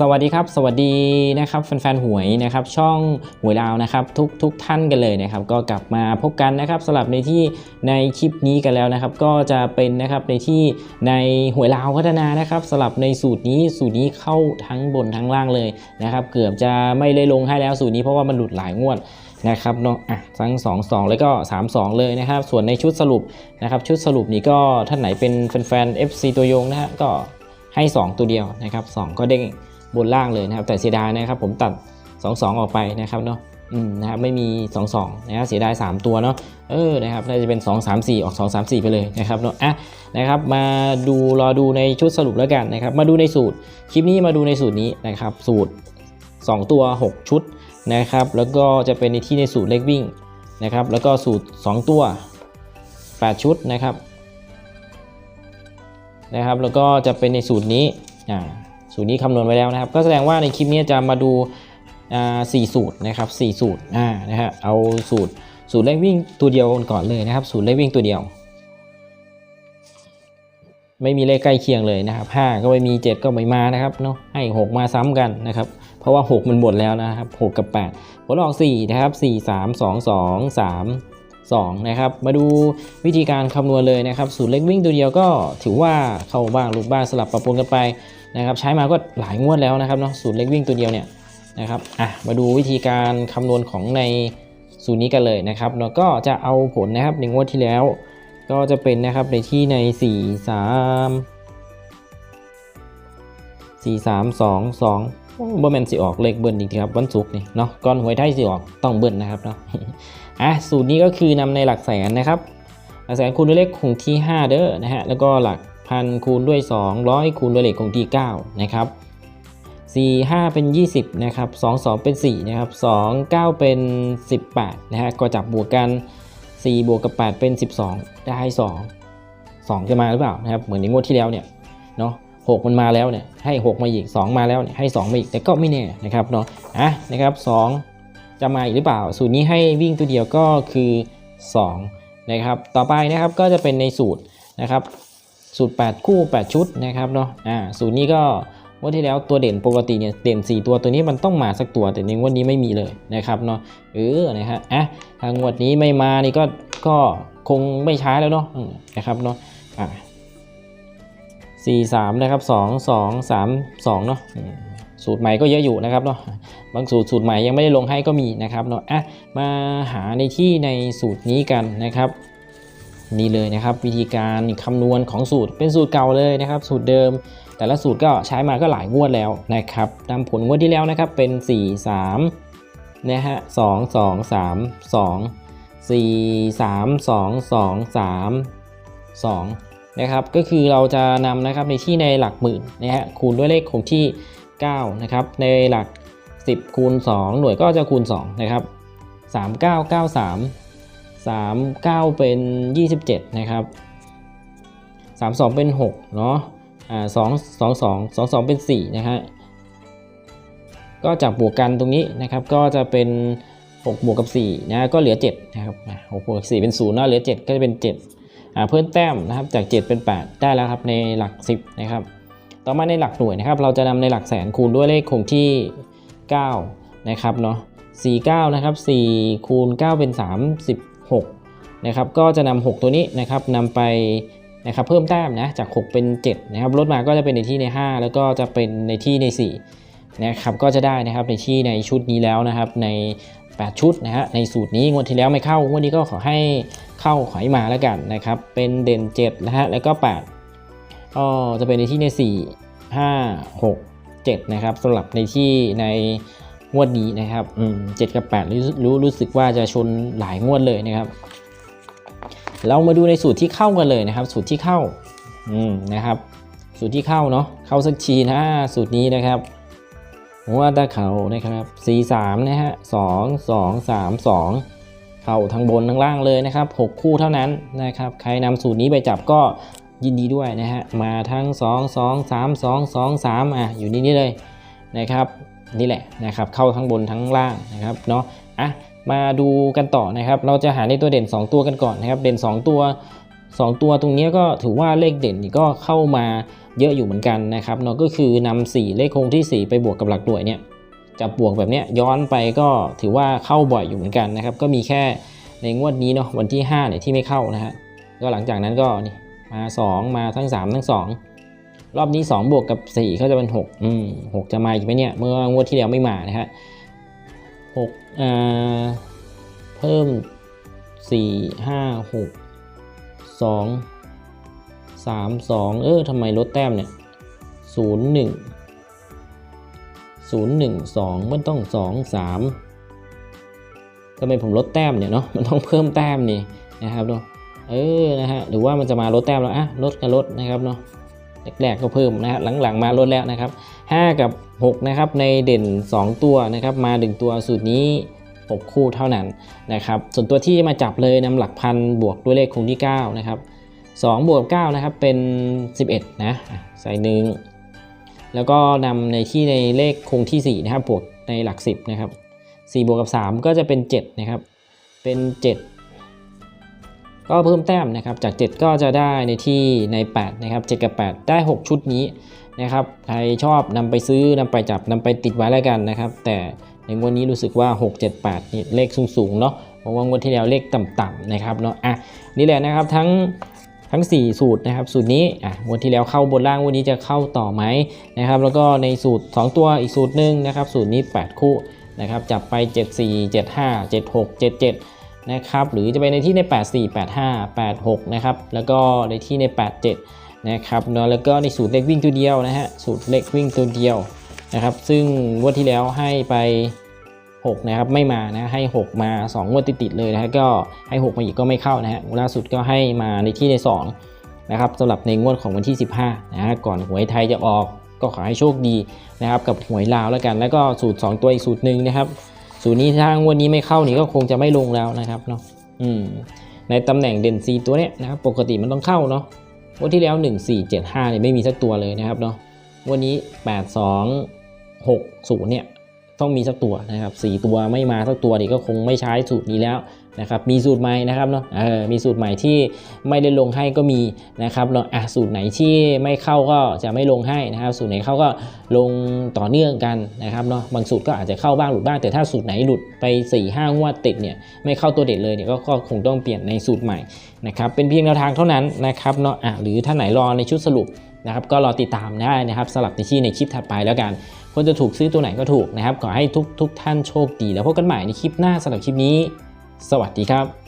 สวัสดีครับ สวัสดีนะครับแฟนๆหวยนะครับช่องหวยลาวนะครับทุกทุกท่านกันเลยนะครับ ก็กลับมาพบกันนะครับสำหรับในที่ในคลิปนี้กันแล้วนะครับ ก็จะเป็นนะครับในที่ในหวยลาวพัฒนานะครับสำหรับในสูตรนี้สูตรนี้เข้าทั้งบนทั้งล่างเลยนะครับ เกือบจะไม่ได้ลงให้แล้วสูตรนี้เพราะว่ามันหลุดหลายงวดนะครับเนาะอะทั้ง 2 2 แล้วก็ 3 2 เลยนะครับ ส่วนในชุดสรุปนะครับชุดสรุปนี้ก็ท่านไหนเป็นแฟนๆ FC ตัวยงนะฮะก็ ให้ 2 ตัวเดียวนะครับ2ก็เด้งบนล่างเลยนะครับแต่เสียดายนะครับผมตัด 2 2 ออกไปนะครับเนาะอืมนะครับไม่มี 2 2นะครับเสียดาย 3 ตัวเนาะเออนะครับน่าจะเป็น 2 3 4 ออก 2 3 4 ไปเลยนะครับเนาะอะนะครับมาดูรอดูในชุดสรุปแล้วกันนะครับมาดูในสูตรคลิปนี้มาดูในสูตรนี้นะครับสูตร 2 ตัว 6 ชุดนะครับแล้วก็จะเป็นในที่ในสูตรเล็กวิ่งนะครับแล้วก็สูตร 2 ตัว 8 ชุดนะครับ นะครับ แล้วก็จะเป็นในสูตรนี้สูตรนี้คำนวณไว้แล้วนะครับ ก็แสดงว่าในคลิปนี้จะมาดูสี่สูตรนะครับสี่สูตรนะฮะเอาสูตรสูตรเลขวิ่งตัวเดียวก่อนเลยนะครับ สูตรเลขวิ่งตัวเดียว ไม่มีเลขใกล้เคียงเลยนะครับ5ก็ไม่มี 7 ก็ไม่มานะครับเนาะให้6มาซ้ำกันนะครับ เพราะว่า 6 มันหมดแล้วนะครับ6กับ8ผลออก4นะครับ4 3 2 2 3 2นะครับมาดูวิธีการคำนวณเลยนะครับสูตรเลขวิ่งตัวเดียวก็ถือว่าเข้าบ้างลุดบ้างสลับปรับปรุงกันไปนะครับใช้มาก็หลายงวดแล้วนะครับเนาะสูตรเล็กวิ่งตัวเดียวเนี่ยนะครับอะมาดูวิธีการคำนวณของในสูตรนี้กันเลยนะครับเนาะก็จะเอาผลนะครับในงวดที่แล้ว ก็จะเป็นนะครับในที่ใน 4 3 4 3 2 2 บ่แมนสิออกเลขเบิ้ลจริงๆครับวันศุกร์นี่เนาะก่อนหวยไทยสิออกต้องเบิ้ลนะครับเนาะอะสูตรนี้ก็คือนำในหลักแสนนะครับหลักแสนคูณด้วยเลขคงที่ 5 เด้อนะฮะแล้วก็หลักพันคูณด้วย200 คูณด้วยเลขคงที่ 9 นะครับ 4 5 เป็น 20 นะครับ 2 2 เป็น 4 นะครับ 2 9 เป็น 18 นะฮะก็จับบวกกัน 4 บวกกับ 8 เป็น 12 ได้ 2 2 จะมาหรือเปล่านะครับเหมือนในงวดที่แล้วเนี่ยเนาะ 6 มันมาแล้วเนี่ยให้ 6 มาอีก 2 มาแล้วเนี่ยให้ 2 มาอีกแต่ก็ไม่แน่นะครับเนาะอะนะครับ2จะมาอีกหรือเปล่า สูตรนี้ให้วิ่งตัวเดียวก็คือ 2 นะครับ ต่อไปนะครับก็จะเป็นในสูตรนะครับสูตร 8 คู่ 8 ชุดนะครับเนาะอ่าสูตรนี้ก็วันที่แล้วตัวเด่นปกติเนี่ยเด่น 4 ตัวตัวนี้มันต้องมาสักตัวแต่ในงวดนี้ไม่มีเลยนะครับเนาะเออนะฮะอะทางงวดนี้ไม่มานี่ก็ก็คงไม่ใช้แล้วเนาะนะครับเนาะอ่า สี่สามนะครับสองสองสามสองเนาะสูตรใหม่ก็เยอะอยู่นะครับเนาะบางสูตรสูตรใหม่ยังไม่ได้ลงให้ก็มีนะครับเนาะอะมาหาในที่ในสูตรนี้กันนะครับนี่เลยนะครับ วิธีการคำนวณของสูตรเป็นสูตรเก่าเลยนะครับ สูตรเดิม แต่ละสูตรก็ใช้มาก็หลายงวดแล้วนะครับตามผลงวดที่แล้วนะครับเป็น 4 3นะฮะ2 2 3 2 4 3 2 2 3 2 นะครับก็คือเราจะนำนะครับในที่ในหลักหมื่นนะฮะคูณด้วยเลขคงที่9นะครับในหลัก 10 คูณ 2 หน่วยก็จะคูณ2นะครับ3993 39 เป็น 27 นะครับ 32 เป็น 6 เนาะอ่า2 2 2 2 2 เป็น 4 นะฮะก็จับบวกกันตรงนี้นะครับก็จะเป็น 6 บวกกับ4นะก็เหลือ 7 นะครับ6บวกกับ4เป็น0เนาะเหลือ 7 ก็จะเป็น 7 เพิ่มแต้มนะครับจาก 7 เป็น 8 ได้แล้วครับในหลัก 10 นะครับ ต่อมาในหลักหน่วยนะครับ เราจะนำในหลักแสนคูณด้วยเลขคงที่ 9 นะครับเนาะ49 นะครับ 4 คูณ 9 เป็น 36 นะครับ ก็จะนำ6ตัวนี้นะครับนำไปนะครับเพิ่มแต้มนะจาก 6 เป็น 7 นะครับลดมาก็จะเป็นในที่ใน 5 แล้วก็จะเป็นในที่ใน 4 นะครับก็จะได้นะครับในที่ในชุดนี้แล้วนะครับใน 8 ชุดนะฮะในสูตรนี้งวดที่แล้วไม่เข้างวดนี้ก็ขอให้เข้าขอให้มาแล้วกันนะครับ เป็นเด่น7นะฮะแล้วก็8ก็จะเป็นในที่ใน 4 5 6 7 นะครับสำหรับในที่ในงวดนี้นะครับอืมเจ็ดกับแปดรู้รู้รู้สึกว่าจะชนหลายงวดเลยนะครับ เรามาดูในสูตรที่เข้ากันเลยนะครับ สูตรที่เข้าอืมนะครับ สูตรที่เข้าเนาะเข้าสักทีนะสูตรนี้นะครับ หัวตาเขานะครับสี่สามนะฮะสองสองสามสองเข้าทั้งบนทั้งล่างเลยนะครับหกคู่เท่านั้นนะครับ ใครนำสูตรนี้ไปจับก็ยินดีด้วยนะฮะ มาทั้งสองสองสามสองสองสามอะอยู่นี่นี่เลยนะครับ นี่แหละนะครับ เข้าทั้งบนทั้งล่างนะครับเนาะ อะ มาดูกันต่อนะครับ เราจะหาในตัวเด่น 2 ตัวกันก่อนนะครับ เด่น 2 ตัว 2 ตัวตรงนี้ก็ถือว่าเลขเด่นก็เข้ามาเยอะอยู่เหมือนกันนะครับเนาะก็คือนำ4เลขคงที่ 4 ไปบวกกับหลักหน่วยเนี่ยจะบวกแบบเนี้ยย้อนไปก็ถือว่าเข้าบ่อยอยู่เหมือนกันนะครับก็มีแค่ในงวดนี้เนาะวันที่5เนี่ยที่ไม่เข้านะฮะก็หลังจากนั้นก็นี่มา 2 มาทั้ง 3 ทั้ง 2 รอบนี้ 2 บวกกับ 4 ก็จะเป็น 6 อืม6จะมาอีกไหมเนี่ยเมื่องวดที่แล้วไม่มานะฮะ6อ่าเพิ่ม 4 5 6 2 3 2เออทำไมลดแต้มเนี่ย0 1 0 1 2มันต้อง2 3ทำไมผมลดแต้มเนี่ยเนาะมันต้องเพิ่มแต้มนี่นะครับเนาะเออนะฮะหรือว่ามันจะมาลดแต้มแล้วอะลดกับลดนะครับเนาะแรกๆก็เพิ่มนะฮะหลังๆมาลดแล้วนะครับ 5 กับ 6 นะครับในเด่น 2 ตัวนะครับ มาดึงตัวสูตรนี้ 6 คู่เท่านั้นนะครับ ส่วนตัวที่มาจับเลยนำหลักพันบวกด้วยเลขคงที่9นะครับ2บวก9นะครับเป็น 11 นะใส่หนึ่งแล้วก็นำในที่ในเลขคงที่ 4 นะครับบวกในหลัก 10 นะครับ 4 บวกกับ 3 ก็จะเป็น 7 นะครับ เป็น 7 ก็เพิ่มแต้มนะครับ จาก 7 ก็จะได้ในที่ใน 8 นะครับ 7 กับ 8 ได้ 6 ชุดนี้นะครับ ใครชอบนำไปซื้อนำไปจับนำไปติดไว้แล้วกันนะครับ แต่ ในงวดนี้รู้สึกว่า 6 7 8นี่เลขสูงๆเนาะเพราะว่างวดที่แล้วเลขต่ำๆนะครับเนาะอะนี่แหละนะครับทั้งทั้ง 4 สูตรนะครับสูตรนี้อะงวดที่แล้วเข้าบนล่างงวันนี้จะเข้าต่อไหมนะครับแล้วก็ในสูตร 2 ตัวอีกสูตรหนึ่งนะครับสูตรนี้ 8 คู่นะครับจับไป 7 4 7 5 7 6 7 7นะครับหรือจะไปในที่ใน 8 4 8 5 8 6นะครับแล้วก็ในที่ใน 8 7นะครับเนาะแล้วก็ในสูตรเลขวิ่งตัวเดียวนะฮะสูตรเลขวิ่งตัวเดียว นะครับซึ่งงวดที่แล้วให้ไป 6 นะครับไม่มานะให้ 6 มา 2 งวดติดๆเลยนะฮะก็ให้ 6 มาอีกก็ไม่เข้านะฮะล่าสุดก็ให้มาในที่ใน2นะครับสำหรับในงวดของวันที่ 15นะฮะก่อนหวยไทยจะออกก็ขอให้โชคดีนะครับกับหวยลาวแล้วกัน แล้วก็สูตร 2 ตัวอีกสูตรหนึ่งนะครับสูตรนี้ถ้างวดนี้ไม่เข้านี่ก็คงจะไม่ลงแล้วนะครับเนาะอืมในตำแหน่งเด่น 4 ตัวเนี้ยนะครับปกติมันต้องเข้าเนาะงวันที่แล้ว 1 4 7 5เนี่ยไม่มีสักตัวเลยนะครับเนาะงวันนี้ 8 2 6 0เนี่ยต้องมีสักตัวนะครับ4ตัวไม่มาสักตัวนี่ก็คงไม่ใช้สูตรนี้แล้วนะครับมีสูตรใหม่นะครับเนาะเออมีสูตรใหม่ที่ไม่ได้ลงให้ก็มีนะครับเนาะอะสูตรไหนที่ไม่เข้าก็จะไม่ลงให้นะครับ สูตรไหนเข้าก็ลงต่อเนื่องกันนะครับเนาะบางสูตรก็อาจจะเข้าบ้างหลุดบ้างแต่ถ้าสูตรไหนหลุดไป4 5งวดติดเนี่ยไม่เข้าตัวเด็ดเลยเนี่ยก็ก็คงต้องเปลี่ยนในสูตรใหม่นะครับเป็นเพียงแนวทางเท่านั้นนะครับเนาะอะหรือถ้าไหนรอในชุดสรุปนะครับก็รอติดตามได้นะครับสลับในที่ในคลิปถัดไปแล้วกัน คนจะถูกซื้อตัวไหนก็ถูกนะครับ ขอให้ทุกทุกท่านโชคดี แล้วพบกันใหม่ในคลิปหน้าสำหรับคลิปนี้ สวัสดีครับ